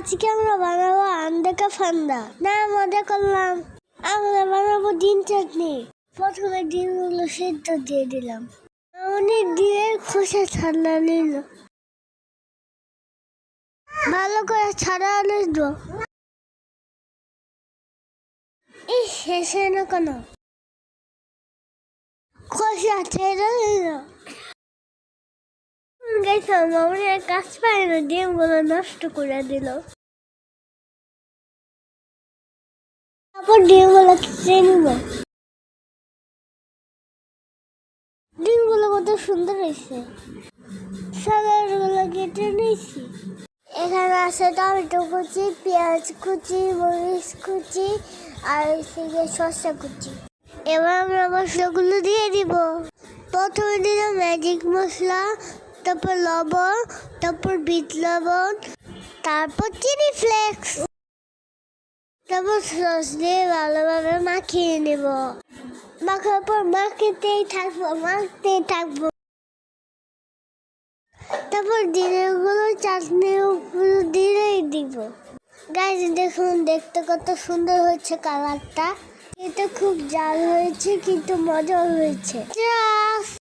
আজকে আমরা বানাবো আন্ডাকা ফান্দা। না, মজা করলাম। আমরা বানাবো ডিম চাটনি। প্রথমে ডিমগুলো সেদ্ধ দিয়ে দিলাম। অনেক ডিমের খোসা ছাড়া নিল। ভালো করে ছাড়া নিল। এই শেষে না কেন? খোসা ছেড়ে নিল গেছিলাম মামনি কাজ পায় না, ডিমগুলো নষ্ট করে দিল। তারপর ডিমগুলো কেটে নিব ডিমগুলো কত সুন্দর হয়েছে। সালাডগুলো কেটে নিয়েছি। এখানে আছে টমেটো কুচি, পেঁয়াজ কুচি, মরিচ কুচি আর থেকে শসা কুচি। এবার আমরা মশলাগুলো দিয়ে দিব। প্রথমে দিলাম ম্যাজিক মশলা তারপর লবণ, তারপর বিট লবণ, তারপর চিনি ফ্লেক্স। তারপর সস দিয়ে ভালোভাবে মাখিয়ে নেব। মাখার পর মাখিতেই থাকব, মাখতেই থাকব। তারপর দিনেরগুলো চাটনি গুলো দিলেই দিব। গাইজ দেখুন, দেখতে কত সুন্দর হয়েছে কালারটা এটা খুব জাল হয়েছে, কিন্তু মজা হয়েছে। Just